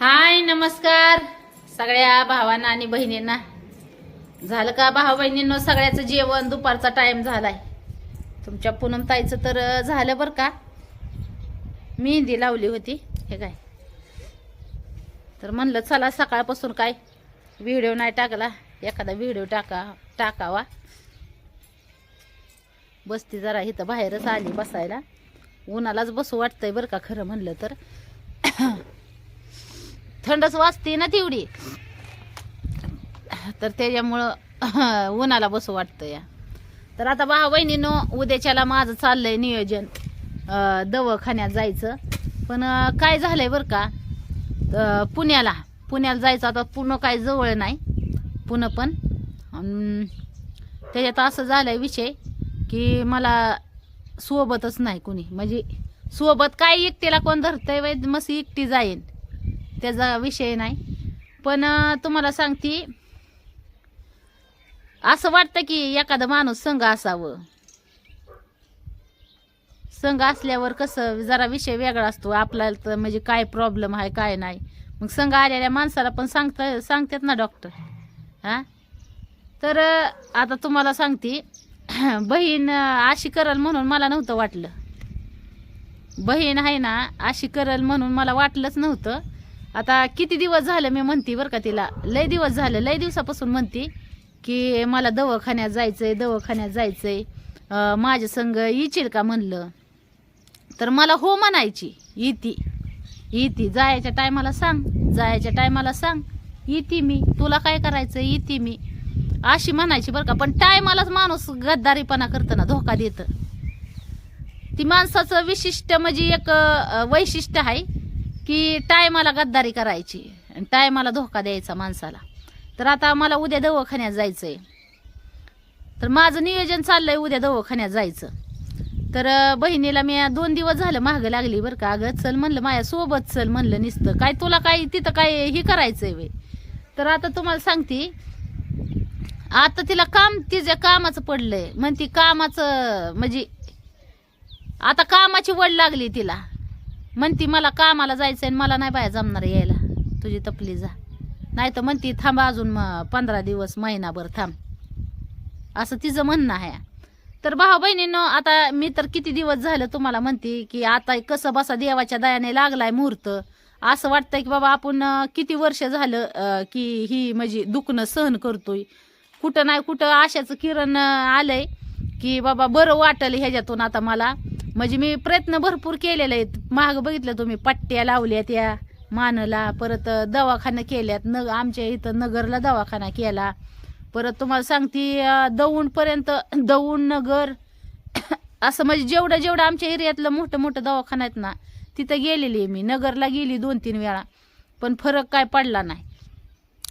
हाय नमस्कार. सगळ्या भावांना आणि बहिणींना. झालं का भाऊ बहिणींनो सगळ्याचं जेवण दुपारचा टाईम झालाय. तुमच्या पूनम ताईचं तर झालं बरं का? मेहंदी लावली होती. हे काय? तर म्हणलं चला सकाळपासून काय व्हिडिओ नाही टाकला. एखादा व्हिडिओ टाका टाकावा. बसती जरा इथं बाहेरच आली बसायला. उन्हालाच बसू वाटतंय बरं का खरं म्हणलं तर. थंडच वाजते ना तेवढी. तर त्याच्यामुळं उन्हाला बसू वाटतं या. तर आता भाऊ बहिणीनं उद्याच्याला माझं चाललंय नियोजन. दवाखान्यात जायचं. पण काय झालंय बरं का? पुण्याला. पुण्याला जायचं आता पूर्ण काय जवळ नाही. पुणं पण. त्याच्यात असं झालंय विषय की मला सोबतच नाही कुणी. म्हणजे सोबत काय एकटीला कोण धरतंय वै मस्त एकटी जाईन. त्याचा विषय नाही. पण तुम्हाला सांगते असं वाटतं की एखादा माणूस संघ असावं. संघ असल्यावर कसं जरा विषय वेगळा असतो. आपल्याला तर म्हणजे काय प्रॉब्लेम आहे काय नाही. मग संघ आलेल्या माणसाला पण सांगता सांगतात ना डॉक्टर हां? तर आता तुम्हाला सांगते बहीण अशी करल म्हणून मला नव्हतं वाटलं. बहीण आहे ना अशी करल म्हणून मला वाटलंच नव्हतं. आता किती दिवस झालं मी म्हणते बरं का तिला. लय दिवस झालं लय दिवसापासून म्हणते की मला दवाखान्यात जायचंय दवाखान्यात जायचंय. माझ्या संग येशील का म्हणलं. तर मला हो म्हणायची येती. येती जायच्या टायमाला सांग जायच्या टायमाला सांग. येते मी तुला काय करायचं येते मी. अशी म्हणायची बरं का पण टायमालाच माणूस गद्दारीपणा करतं ना धोका देतं. ती माणसाचं विशिष्ट म्हणजे एक वैशिष्ट्य आहे. की टायमाला गद्दारी करायची आणि टायमाला धोका द्यायचा माणसाला. तर आता मला उद्या दवाखान्यात जायचंय. तर माझं नियोजन चाललंय उद्या दवाखान्यात जायचं. तर बहिणीला मी दोन दिवस झालं मागं लागली बरं का. अगं चल म्हणलं माझ्या सोबत चल म्हणलं निसतं. काय तुला काय तिथं काय हे करायचंय वे तर आता तुम्हाला सांगते. आता तिला काम तिच्या कामाचं पडलंय. म्हणती कामाचं म्हणजे आता कामाची वड लागली तिला. म्हणती मला कामाला जायचंय आणि मला नाही बाया जमणार यायला. तुझी तपली जा. नाही तर म्हणती थांब अजून मग पंधरा दिवस महिनाभर थांब. असं तिचं म्हणणं आहे. तर भाऊ बहिणीनं आता मी तर किती दिवस झालं तुम्हाला म्हणते की आता कसं बसा देवाच्या दयाने लागलाय मुहूर्त. असं वाटतंय की बाबा आपण किती वर्ष झालं की ही म्हणजे दुखणं सहन करतोय. कुठं नाही कुठं आशाचं किरण आलंय की बाबा बरं वाटलं ह्याच्यातून आता मला. म्हणजे मी प्रयत्न भरपूर केलेले आहेत. माग बघितलं तुम्ही पट्ट्या लावल्या त्या मानला परत दवाखाना केल्यात न आमच्या इथं नगरला दवाखाना केला. परत तुम्हाला सांगते दौंडपर्यंत दौंड नगर असं म्हणजे जेवढं जेवढं आमच्या एरियातलं मोठं मोठं दवाखाना आहेत ना तिथं गेलेली मी. नगरला गेली दोन तीन वेळा पण फरक काय पडला नाही.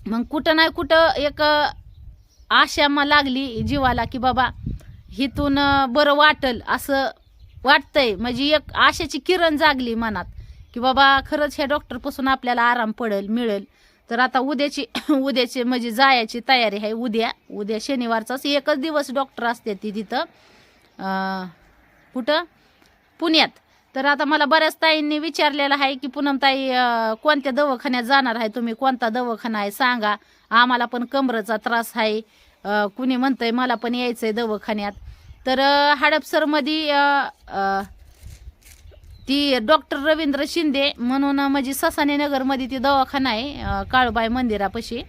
मग कुठं नाही कुठं एक आशा मग लागली जीवाला की बाबा हिथून बरं वाटल असं वाटतंय. म्हणजे एक आशाची किरण जागली मनात की बाबा खरंच ह्या डॉक्टरपासून आपल्याला आराम पडेल मिळेल. तर आता उद्याची उद्याची म्हणजे जायची तयारी आहे उद्या. उद्या शनिवारचाच एकच दिवस डॉक्टर असते ती तिथं. कुठं? पुण्यात. तर आता मला बऱ्याच ताईंनी विचारलेलं आहे की पूनमताई कोणत्या दवाखान्यात जाणार आहे तुम्ही? कोणता दवाखाना आहे? सांगा. आम्हाला पण कमरेचा त्रास आहे. कुणी म्हणतंय मला पण यायचं आहे दवाखान्यात. तर हडपसरमध्ये ती डॉक्टर रवींद्र शिंदे म्हणून म्हणजे ससाने नगरमध्ये ती दवाखाना आहे काळूबाई मंदिरापाशी.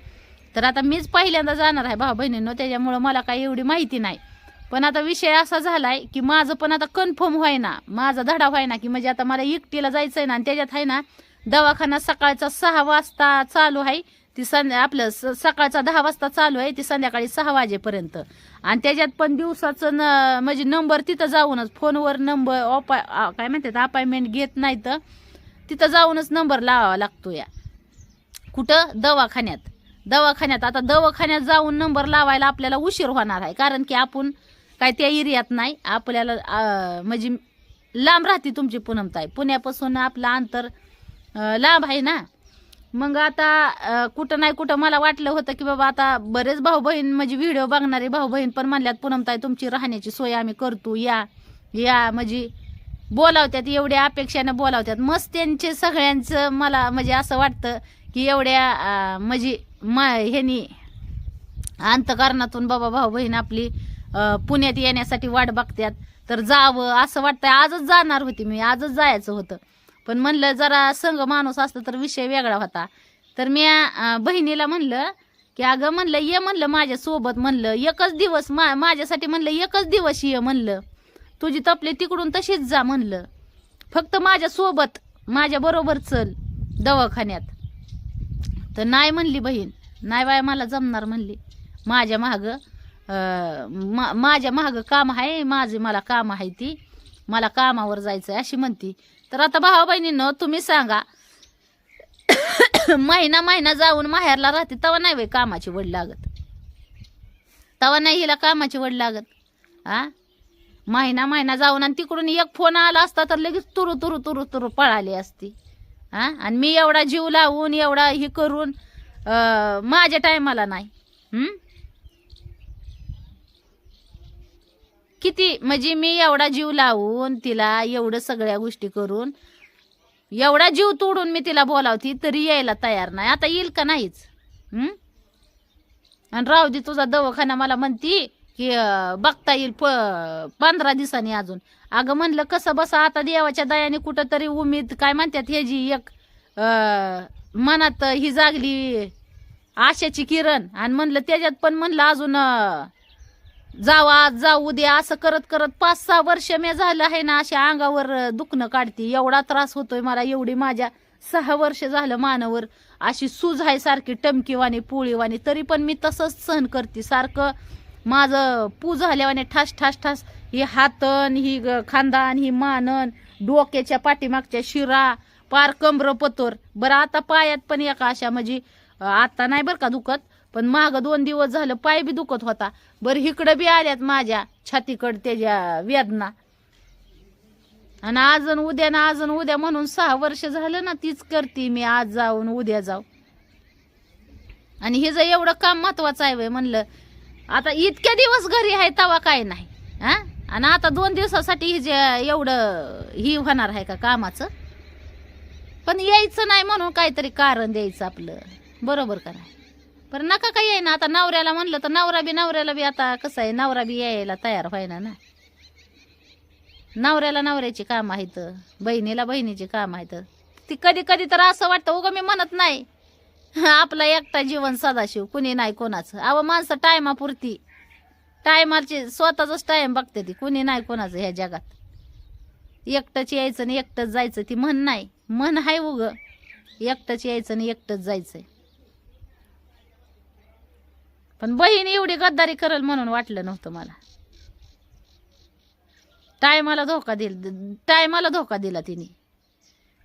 तर आता मीच पहिल्यांदा जाणार आहे भाऊ बहिणींनो त्याच्यामुळं मला काही एवढी माहिती नाही. पण आता विषय असा झाला आहे की माझं पण आता कन्फर्म व्हायना माझा धडा व्हायना की म्हणजे आता मला एकटीला आहे ना आणि त्याच्यात आहे ना दवाखाना सकाळचा सहा वाजता चालू आहे. ती संध्या आपलं स- सकाळचा दहा वाजता चालू आहे ती संध्याकाळी सहा वाजेपर्यंत. आणि त्याच्यात पण दिवसाचं न म्हणजे नंबर तिथं जाऊनच फोनवर नंबर ऑपा काय म्हणतात अपॉइंटमेंट घेत नाही तर तिथं जाऊनच नंबर लावावा लागतो या. कुठं? दवाखान्यात. दवाखान्यात. आता दवाखान्यात जाऊन नंबर लावायला आपल्याला उशीर होणार आहे कारण की आपण काय त्या एरियात नाही आपल्याला म्हणजे लांब राहते तुमची पुनमताई. पुण्यापासून आपलं अंतर लांब आहे ना. मग आता कुठं नाही कुठं मला वाटलं होतं की बाबा आता बरेच भाऊ बहीण म्हणजे व्हिडिओ बघणारे भाऊ बहीण पण म्हणल्यात पूनमताई तुमची राहण्याची सोय आम्ही करतो या या. म्हणजे बोलावत्यात एवढ्या अपेक्षाने बोलावत्यात. मस्त त्यांचे सगळ्यांचं मला म्हणजे असं वाटतं की एवढ्या म्हणजे मा ह्यानी अंतकारणातून बाबा भाऊ बहीण आपली पुण्यात येण्यासाठी वाट बघत्यात. तर जावं असं वाटतंय. आजच जाणार होती मी आजच जायचं होतं. पण म्हणलं जरा संघ माणूस असतं तर विषय वेगळा होता. तर मी बहिणीला म्हणलं की अगं म्हणलं ये म्हणलं माझ्यासोबत म्हणलं. एकच दिवस मा माझ्यासाठी म्हणलं एकच दिवस ये म्हणलं. तुझी तपली तिकडून तशीच जा म्हणलं. फक्त माझ्यासोबत माझ्याबरोबर चल दवाखान्यात. तर नाही म्हणली बहीण. नाही बाय मला जमणार म्हणली. माझ्या महाग मा माझ्या महाग काम आहे माझे मला काम आहे ती. मला कामावर जायचं आहे अशी म्हणती. तर आता भावा बहिणीनं तुम्ही सांगा. महिना महिना जाऊन माहेरला राहते तेव्हा नाही बाई कामाची वड लागत. तेव्हा नाही हिला कामाची वड लागत. आ? महिना महिना जाऊन आणि तिकडून एक फोन आला असता तर लगेच तुरु तुरु तुरु तुरु पळाली असती. हा आणि मी एवढा जीव लावून एवढा हे करून माझ्या टायमाला नाही. किती म्हणजे मी एवढा जीव लावून तिला एवढं सगळ्या गोष्टी करून एवढा जीव तोडून मी तिला बोलावती तरी यायला तयार नाही. आता येईल का नाहीच? आणि राहू दे तुझा दवाखाना मला म्हणती की बघता येईल प पंधरा दिवसांनी अजून. अगं म्हणलं कसं बसा आता देवाच्या दयाने कुठं तरी उमेद काय म्हणतात हे जी एक मनात ही जागली आशाची किरण. आणि म्हणलं त्याच्यात पण म्हणलं अजून जावा जाऊ आज जाऊ उद्या असं करत करत पाच सहा वर्ष मी झालं आहे ना अशा अंगावर दुखणं काढते. एवढा त्रास होतोय मला एवढी माझ्या सहा वर्ष झालं मानावर. अशी सूज आहे सारखी टमकीवाणी पोळीवाणी तरी पण मी तसंच सहन करते. सारखं माझं पू झाल्यावाने ठास ठास ठास ही हातन ही ग- खांदान ही मानन डोक्याच्या पाठीमागच्या शिरा पार कमर पतोर बरं आता पायात पण एका अशा म्हणजे आता नाही बरं का दुखत पण माग दोन दिवस झालं पाय बी दुखत होता. बरं इकडं बी आल्यात माझ्या छातीकड त्याच्या वेदना. आणि आजन उद्या ना आज उद्या म्हणून सहा वर्ष झालं ना तीच करते मी आज जाऊन उद्या जाऊ. आणि हे जर एवढं काम महत्वाचं आहे वय म्हणलं आता इतक्या दिवस घरी आहे तवा काय नाही हा? आणि आता दोन दिवसासाठी हे जे एवढं ही होणार आहे का कामाचं? पण यायचं नाही म्हणून काहीतरी कारण द्यायचं आपलं. बरोबर का नाही? पण नका काही आहे येईना आता नवऱ्याला म्हणलं तर नवरा बी नवऱ्याला बी आता कसं आहे नवरा बी यायला तयार व्हायना ना. नवऱ्याला नवऱ्याची काम आहेत बहिणीला बहिणीची काम आहेत. ती कधी कधी तर असं वाटतं उगं मी म्हणत नाही. आपला एकटा जीवन सदाशिव कुणी नाही कोणाचं. अव माणसं टायमापुरती. टायमाची स्वतःच टाइम बघते ती कुणी नाही कोणाचं ह्या जगात. एकटंच यायचं आणि एकटंच जायचं ती म्हण नाही. म्हण आहे उगं. एकटंच यायचं आणि एकटंच जायचंय. पण बहीण एवढी गद्दारी करल म्हणून वाटलं नव्हतं मला. टायमाला धोका दिल टायमाला धोका दिला तिने.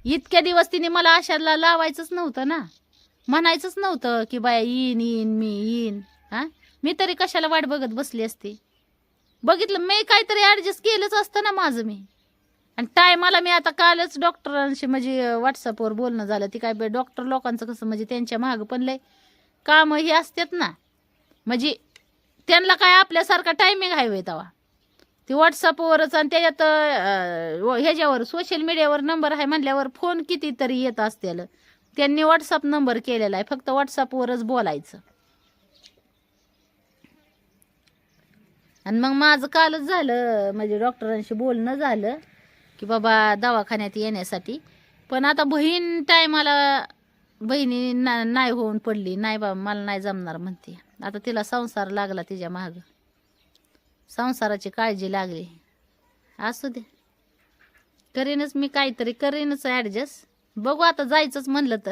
इतक्या दिवस तिने मला आशाला लावायचंच नव्हतं ना. म्हणायचंच नव्हतं की बाया येईन येईन मी येईन. हा? मी तरी कशाला वाट बघत बसली असते? बघितलं मी काहीतरी ॲडजस्ट केलंच असतं ना माझं मी. आणि टायमाला मी आता कालच डॉक्टरांशी म्हणजे व्हॉट्सअपवर बोलणं झालं. ती काय डॉक्टर लोकांचं कसं म्हणजे त्यांच्या मागं पण लय कामं ही असतात ना. म्हणजे त्यांना काय आपल्यासारखा टायमिंग आहे होय तेव्हा. ते व्हॉट्सअपवरच आणि त्याच्यात ह्याच्यावर सोशल मीडियावर नंबर आहे म्हणल्यावर फोन कितीतरी येत असतील त्यांनी व्हॉट्सअप नंबर केलेला आहे फक्त व्हॉट्सअपवरच बोलायचं. आणि मग माझं कालच झालं म्हणजे डॉक्टरांशी बोलणं झालं की बाबा दवाखान्यात येण्यासाठी. पण आता बहीण टायमाला बहिणी ना नाही होऊन पडली नाही बाबा मला नाही जमणार म्हणते. आता तिला संसार लागला तिच्या मागं. संसाराची काळजी लागली. असू दे. करीनच मी काहीतरी करीनच ॲडजस्ट बघू आता जायचंच म्हणलं तर.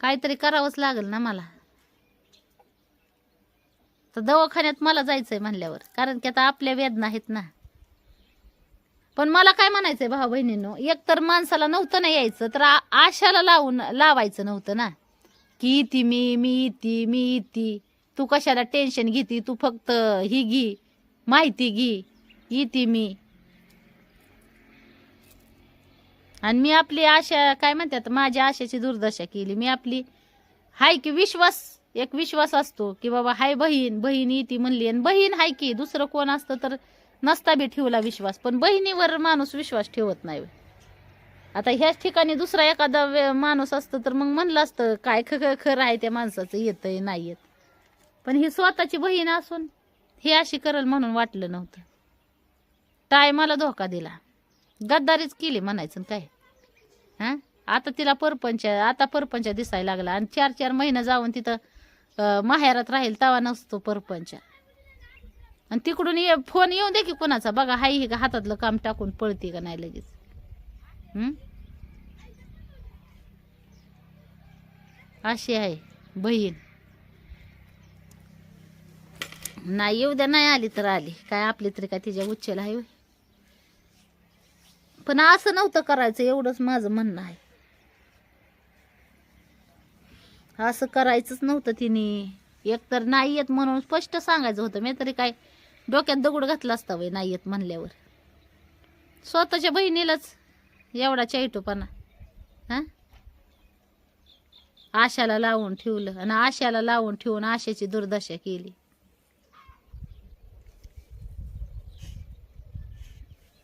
काहीतरी करावंच लागेल ना मला. तर दवाखान्यात मला जायचंय म्हणल्यावर कारण की आता आपल्या वेदना आहेत ना. पण मला काय म्हणायचंय भाऊ बहिणींनो एक तर माणसाला नव्हतं ना यायचं तर आ- आशाला लावून लावायचं नव्हतं ना. की ती मी मी ती मी ती तू कशाला टेन्शन घेती? तू फक्त ही घे. माहिती घे. इती मी. आणि मी आपली आशा काय म्हणतात माझ्या आशेची दुर्दशा केली. मी आपली हाय की विश्वास एक विश्वास असतो की बाबा हाय बहीण बहीण ती म्हणली. आणि बहीण हाय की दुसरं कोण असतं तर नसता बी ठेवला विश्वास. पण बहिणीवर माणूस विश्वास ठेवत नाही. आता ह्याच ठिकाणी दुसरा एखादा माणूस असतं तर मग म्हणलं असतं काय ख ख- खरं आहे त्या माणसाचं येतंय नाही येत पण ही स्वतःची बहीण असून हे अशी करल म्हणून वाटलं नव्हतं. टायमाला धोका दिला. गद्दारीच केली म्हणायचं काय. हा? आता तिला परपंच आता परपंच दिसायला लागला. आणि चार चार महिने जाऊन तिथं माहेरात राहील तवा नसतो परपंच. आणि तिकडून ये फोन येऊ दे की कोणाचा. बघा हाय हे का हातातलं काम टाकून पळते का नाही लगेच. अशी आहे बहीण. नाही येऊ द्या नाही आली तर आली. काय आपली तरी काय तिच्या उच्चेला आहे पण असं नव्हतं करायचं एवढंच माझं म्हणणं आहे. असं करायचंच नव्हतं तिने. एकतर नाही येत म्हणून स्पष्ट सांगायचं होतं. मी तरी काय डोक्यात दगड घातला असता वय नाही येत म्हणल्यावर. स्वतःच्या बहिणीलाच एवढा चैटूपणा हा? आशाला लावून ठेवलं आणि आशाला लावून ठेवून आशेची दुर्दशा केली.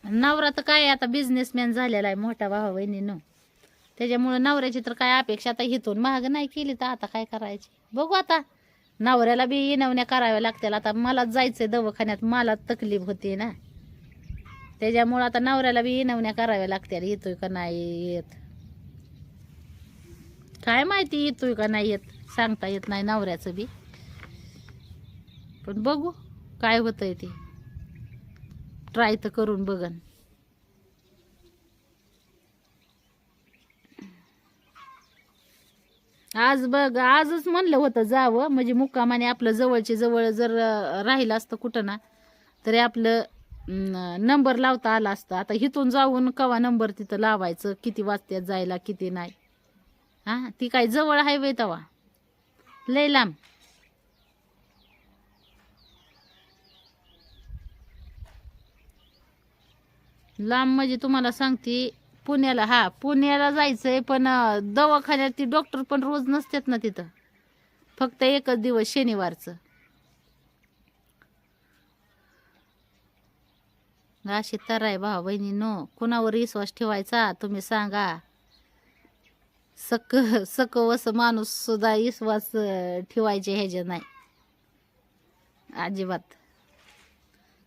नवरा तर काय आता बिझनेसमॅन झालेला आहे मोठा भावा बहिणीनं त्याच्यामुळं नवऱ्याची तर काय अपेक्षा आता हिथून महाग नाही केली तर आता काय करायची? बघू आता. नवऱ्याला बी इनवण्या कराव्या लागतील. आता मलाच जायचंय दवाखान्यात मला तकलीफ होते ना. त्याच्यामुळं आता नवऱ्याला बी इनवण्या कराव्या लागत्या येतोय का नाही येत. काय माहिती येतोय का नाही येत सांगता येत नाही नवऱ्याचं बी. पण बघू काय होतंय ते. ट्राय तर करून बघन. आज बघ आजच म्हणलं होतं जावं म्हणजे मुक्कामाने आपलं जवळचे जवळ जर राहिलं असतं कुठं ना तरी आपलं नंबर लावता आला असता. आता इथून जाऊन कवा नंबर तिथं लावायचं? किती वाजत्यात जायला किती नाही? हां? ती काय जवळ आहे वे तवा. लय लांब. लांब म्हणजे तुम्हाला सांगते पुण्याला हा पुण्याला जायचंय पण दवाखान्यात ती डॉक्टर पण रोज नसतात ना तिथं. फक्त एकच दिवस शनिवारचं. अशी तर आहे भाऊ बहिणीनो कुणावर विश्वास ठेवायचा तुम्ही सांगा. सक सकवस माणूससुद्धा माणूस सुद्धा विश्वास ठेवायचे ह्याचे नाही. अजिबात.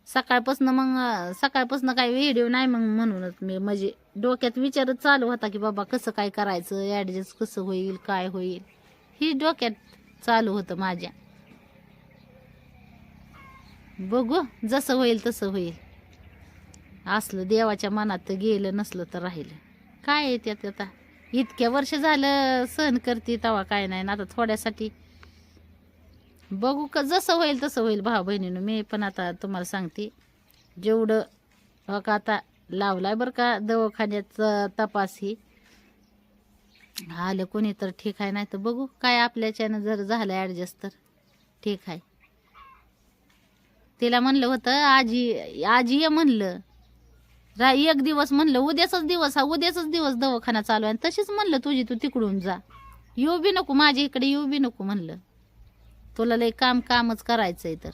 सकाळपासून मग सकाळपासून काही व्हिडिओ नाही मग म्हणूनच मी म्हणजे डोक्यात विचारच चालू होता की बाबा कसं काय करायचं ॲडजस्ट कसं होईल काय होईल. ही डोक्यात चालू होतं माझ्या. बघू जसं होईल तसं होईल. असलं देवाच्या मनात तर गेलं नसलं तर राहिलं. काय आहे त्यात आता? इतक्या वर्ष झालं सहन करते तेव्हा काय नाही. ना आता थोड्यासाठी बघू का जसं होईल तसं होईल भाऊ बहिणीनं. मी पण आता तुम्हाला सांगते. जेवढं हो का आता लावलाय बरं का दवाखान्याचं तपास ही. आलं कोणी तर ठीक आहे नाही तर बघू काय आपल्याच्यानं जर झालं ॲडजस्ट तर ठीक आहे. तिला म्हणलं होतं आजी आजी ये म्हणलं रा एक दिवस म्हणलं उद्याचाच दिवस हा उद्याचाच दिवस दवाखाना चालू आहे. तशीच म्हणलं तुझी तू तिकडून जा. येऊ बी नको माझ्या इकडे येऊ बी नको म्हणलं. तुला लय काम कामच करायचंय तर.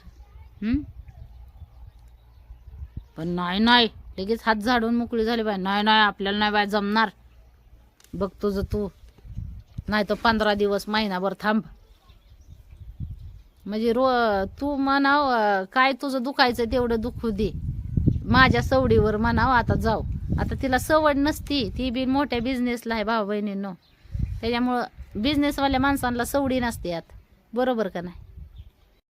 पण नाही नाही. लगेच हात झाडून मोकळी झाली बाय नाही नाही आपल्याला नाही बाय जमणार. बघ तुझं तू. नाही तर पंधरा दिवस महिनाभर थांब. म्हणजे रो तू म्हणाव काय तुझं दुखायचं तेवढं दुखू दे. माझ्या सवडीवर म्हणावं आता जाऊ. आता तिला सवड नसती. ती बी मोठ्या बिझनेसला आहे भाऊ बहिणींनो त्याच्यामुळं बिझनेसवाल्या माणसांना सवडी नसते आता बरोबर का नाही?